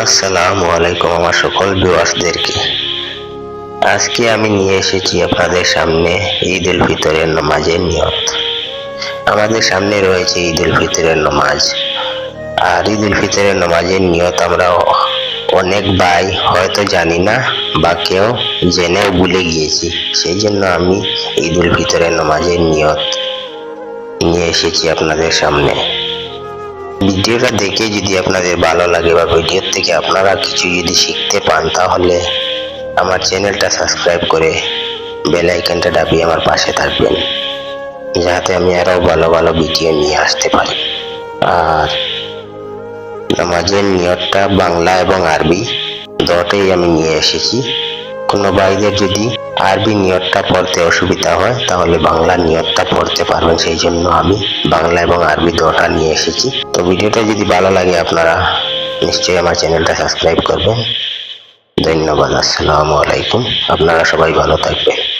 আসসালামু আলাইকুম আমার সকল ভিউয়ার্সদেরকে। আজকে আমি নিয়ে এসেছি আপনাদের সামনে ঈদ উল ফিতরের নামাজের নিয়ত। আমাদের সামনে রয়েছে ঈদ উল ফিতরের নামাজ। আর ঈদ উল ফিতরের নামাজের নিয়ত আমরা অনেক ভাই হয়তো জানি না বা কেউ জেনেও ভুলে গিয়েছি। সেই জন্য আমি ঈদ উল ফিতরের নামাজের নিয়ত নিয়ে এসেছি আপনাদের সামনে। ভিডিওটা দেখে যদি আপনাদের ভালো লাগে বা ভিডিওর থেকে আপনারা কিছু যদি শিখতে পান তাহলে আমার চ্যানেলটা সাবস্ক্রাইব করে বেল আইকনটা দাবিয়ে আমার পাশে থাকবেন, যাতে আমি আরও ভালো ভালো ভিডিও নিয়ে আসতে পারি। আর নামাজের নিয়তটা বাংলা এবং আরবি, দুটোই আমি নিয়ে এসেছি। কোনো বাইরের যদি আরবি নিয়তটা পড়তে অসুবিধা হয়, তাহলে বাংলা নিয়তটা পড়তে পারবেন। সেই জন্য আমি বাংলা এবং আরবি দুটা নিয়ে এসেছি। তো ভিডিওটা যদি ভালো লাগে আপনারা নিশ্চয়ই আমার চ্যানেলটা সাবস্ক্রাইব করবেন। ধন্যবাদ, আসসালামু আলাইকুম। আপনারা সবাই ভালো থাকবেন।